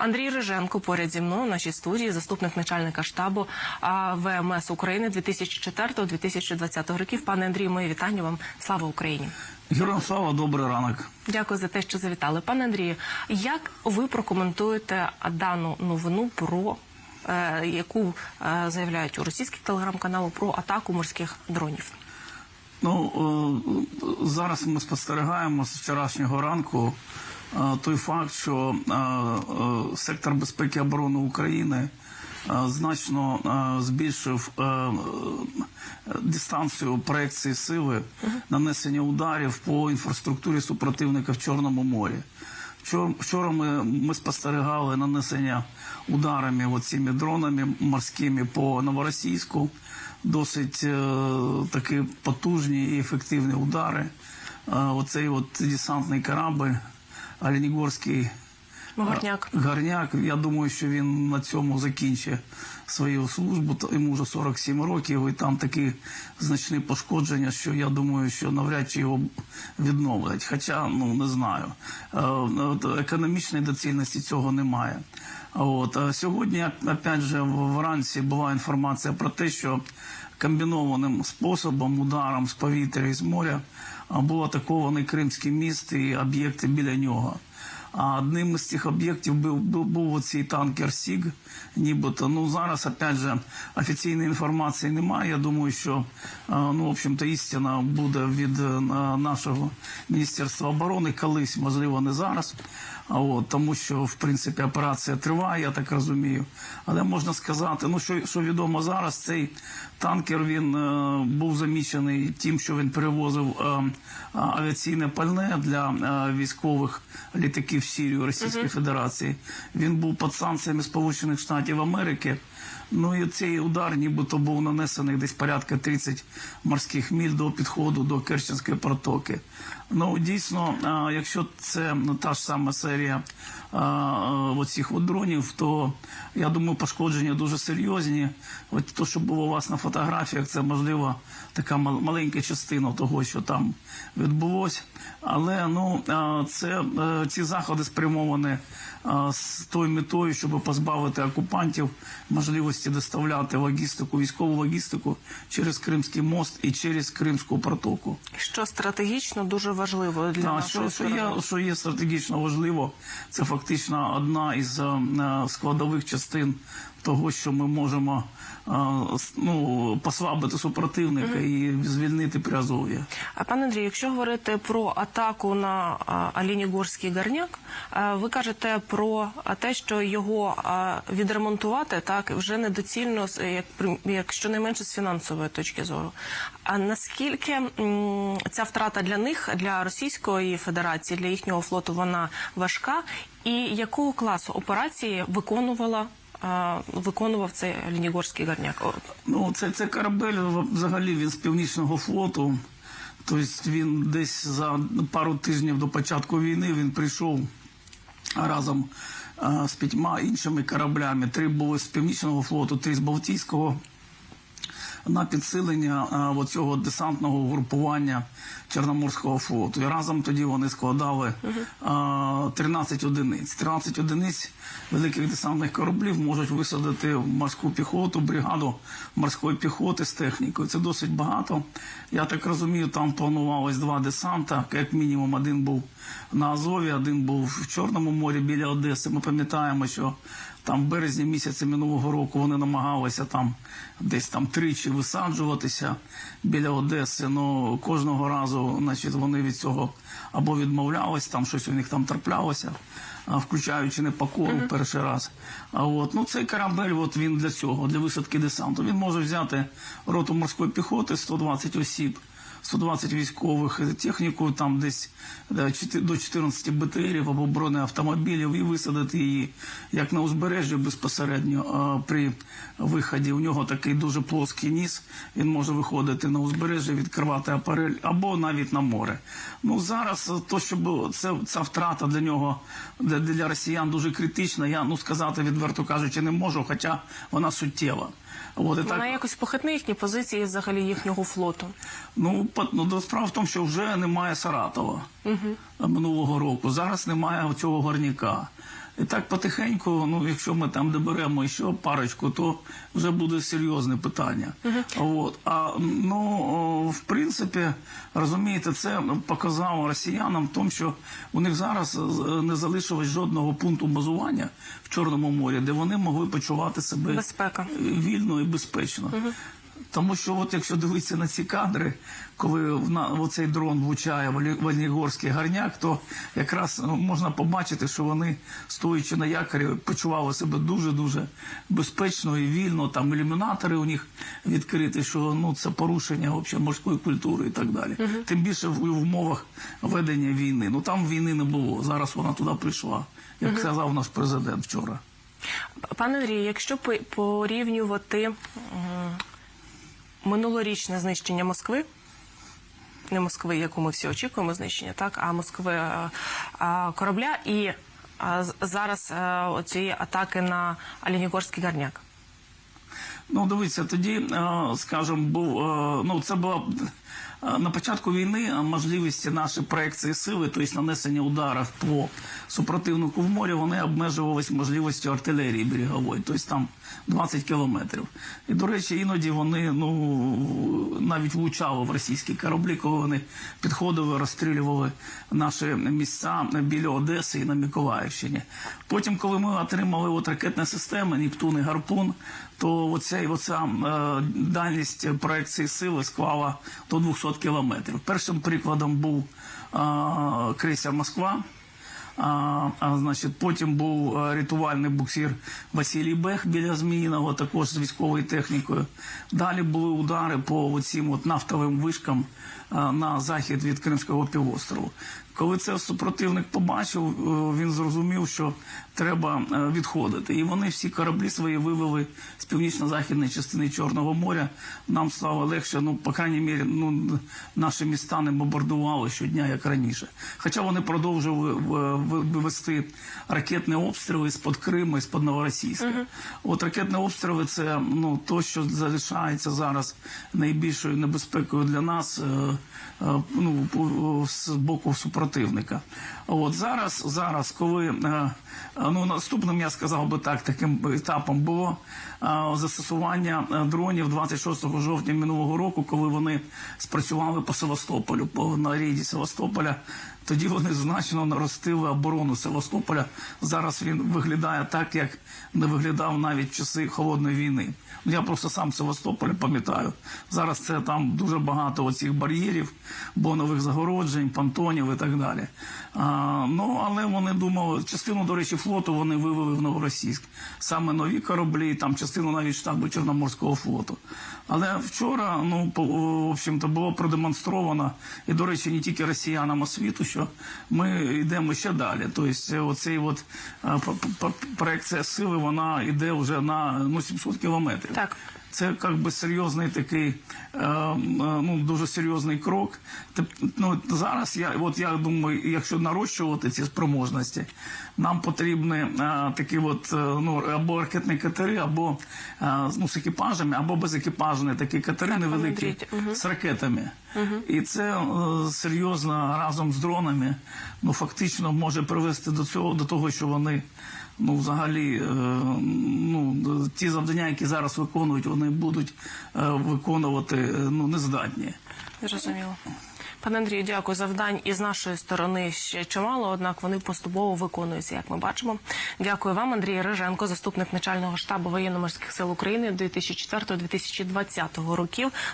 Андрій Риженко поряд зі мною в нашій студії, заступник начальника штабу ВМС України 2004-2020 років. Пане Андрію, мої вітання вам. Слава Україні! Героям слава, добрий ранок. Дякую за те, що завітали. Пане Андрію, як ви прокоментуєте дану новину про е, яку е, заявляють у російських телеграм-каналах про атаку морських дронів? Ну е, зараз ми спостерігаємо з вчорашнього ранку той факт, що сектор безпеки і оборони України значно збільшив дистанцію проекції сили нанесення ударів по інфраструктурі супротивника в Чорному морі. Вчора ми, ми спостерігали нанесення ударами оціми дронами морськими по Новоросійську. Досить е, такі потужні і ефективні удари. Е, оцей от десантний корабль Оленігорський Могорняк. Гарняк, я думаю, що він на цьому закінчить свою службу. Йому вже 47 років, і там такі значні пошкодження, що я думаю, що навряд чи його відновлять. Хоча, ну не знаю, Е, економічної доцільності цього немає. От сьогодні, опять же, вранці була інформація про те, що комбінованим способом, ударом з повітря і з моря, а, був атакований Кримський міст і об'єкти біля нього. А одним із цих об'єктів був, був, був оцей танкер Сіг, нібито. Ну зараз, опять же, офіційної інформації немає. Я думаю, що е, ну, в общем-то, істина буде від е, нашого міністерства оборони колись, можливо, не зараз. А от тому, що в принципі операція триває, я так розумію. Але можна сказати, ну що, що відомо зараз, цей танкер він е, був замічений тим, що він перевозив е, авіаційне пальне для е, військових літаків в Сірію Російської Федерації. Він був під санкціями Сполучених Штатів Америки. Ну і цей удар, нібито був нанесений десь порядка 30 морських міль до підходу до Керченської протоки. Ну дійсно, якщо це ну, та ж сама серія оцих от дронів, то я думаю, пошкодження дуже серйозні. От то, що було у вас на фотографіях, це можливо така мал- маленька частина того, що там відбулось. Але ну це е, ці заходи спрямовані з тою метою, щоб позбавити окупантів можливості доставляти логістику, військову логістику через Кримський мост і через Кримську протоку. Що стратегічно дуже важливо для А, нашої що, що, є, що є стратегічно важливо, це фактично одна із е, е, складових частин того, що ми можемо ну, послабити супротивника і звільнити Приазов'я. А пане Андрій, якщо говорити про атаку на Алінігорський гарняк, ви кажете про те, що його відремонтувати так вже недоцільно, як при- як щонайменше з фінансової точки зору. А наскільки ця втрата для них, для Російської Федерації, для їхнього флоту, вона важка, і якого класу операції виконувала? Виконував цей Лінігорський гарняк. Ну, це, це корабель взагалі він з північного флоту. Тобто він десь за пару тижнів до початку війни він прийшов разом з п'ятьма іншими кораблями. Три були з північного флоту, три з Балтійського. На підсилення а, оцього десантного групування Чорноморського флоту. І разом тоді вони складали а, 13 одиниць. 13 одиниць великих десантних кораблів можуть висадити в морську піхоту, бригаду морської піхоти з технікою. Це досить багато. Я так розумію, там планувалось два десанта. Як мінімум, один був на Азові, один був в Чорному морі біля Одеси. Ми пам'ятаємо, що там в березні місяці минулого року вони намагалися там десь там тричі висаджуватися біля Одеси. Ну кожного разу, значить, вони від цього або відмовлялись, там щось у них там траплялося, включаючи непокору перший раз. А от ну цей корабель, от він для цього, для висадки десанту. Він може взяти роту морської піхоти 120 осіб. 120 військових техніку, там десь до 14 БТРів або бронеавтомобілів і висадити її як на узбережжі безпосередньо а, при виході. У нього такий дуже плоский ніс. Він може виходити на узбережжя, відкривати апарель або навіть на море. Ну зараз е, то, що було, це ця втрата для нього для, для росіян дуже критична. Я ну сказати відверто кажучи, не можу, хоча вона суттєва. От, і Вона так, якось похитне їхні позиції взагалі їхнього флоту. Ну, ну, до справа в тому, що вже немає Саратова минулого року. Зараз немає цього горняка. І так потихеньку, ну якщо ми там доберемо ще парочку, то вже буде серйозне питання. От. А ну в принципі, розумієте, це показало росіянам в тому, що у них зараз е, не залишилось жодного пункту базування в Чорному морі, де вони могли почувати себе Безпека. вільно і безпечно. Тому що, от якщо дивитися на ці кадри, коли в на оцей дрон влучає в Олі- в Оленігорський гарняк, то якраз ну, можна побачити, що вони, стоячи на якорі, почували себе дуже дуже безпечно і вільно. Там ілюмінатори у них відкриті, що ну це порушення взагалі, морської культури і так далі. Тим більше в, в умовах ведення війни. Ну там війни не було. Зараз вона туди прийшла, як сказав наш президент вчора. Пане Андрію, якщо порівнювати минулорічне знищення Москви, не Москви, яку ми всі очікуємо знищення, так, а Москви е, е, корабля і а, зараз а, оцієї атаки на Алінігорський гарняк. Ну, дивіться, тоді, е, скажімо, був е, ну це була е, на початку війни можливості нашої проекції сили, тобто нанесення ударів по супротивнику в морі, вони обмежувалися можливістю артилерії берегової, тобто там 20 кілометрів. І, до речі, іноді вони ну навіть влучали в російські кораблі, коли вони підходили, розстрілювали наші місця біля Одеси і на Миколаївщині. Потім, коли ми отримали от ракетні системи Нептун і Гарпун, то оця, оця е, дальність проекції сили склала до 200 кілометрів. Першим прикладом був а, крейсер Москва. А, а значить, потім був е, рятувальний буксир Василій Бех біля Зміїного, також з військовою технікою. Далі були удари по цим от нафтовим вишкам а, на захід від Кримського півострову. Коли це супротивник побачив, е, він зрозумів, що треба е, відходити. І вони всі кораблі свої вивели з північно-західної частини Чорного моря. Нам стало легше, ну, по крайній мірі, ну, наші міста не бомбардували щодня, як раніше. Хоча вони продовжували в- вести ракетні обстріли з-под Криму і з-под Новоросійська. От ракетні обстріли це ну, то, що залишається зараз найбільшою небезпекою для нас. е, е, Ну, з боку супротивника. От зараз, зараз, коли е, ну наступним я сказав би так, таким етапом було е, застосування е, дронів 26 жовтня минулого року, коли вони спрацювали по Севастополю, по на рейді Севастополя. Тоді вони значно наростили оборону Севастополя. Зараз він виглядає так, як не виглядав навіть часи холодної війни. Ну, Я просто сам Севастополь пам'ятаю. Зараз це там дуже багато оцих бар'єрів, бонових загороджень, понтонів і так далі. А, ну але вони думали, частину, до речі, флоту вони вивели в Новоросійськ. Саме нові кораблі, там частину навіть штабу Чорноморського флоту. Але вчора, ну по- в общем-то, було продемонстровано, і, до речі, не тільки росіянам, а світу, що ми йдемо ще далі. Тобто, оцей от п- проекція сили, вона йде вже на ну, 700 кілометрів. Так. Це як би серйозний такий, е, е, ну дуже серйозний крок. Ну, зараз я, от я думаю, якщо нарощувати ці спроможності, нам потрібні е, такі от, ну, або ракетні катери, або ну, з екіпажами, або безекіпажні такі катери невеликі Андрій, мгм. з ракетами. І це серйозно разом з дронами ну, фактично може привести до цього, до того, що вони ну, взагалі е, ну, ті завдання, які зараз виконують, вони будуть е, виконувати е, ну, нездатні. Зрозуміло. Пане Андрію, дякую. Завдань із нашої сторони ще чимало, однак вони поступово виконуються, як ми бачимо. Дякую вам, Андрій Риженко, заступник начального штабу воєнно-морських сил України 2004-2020 років.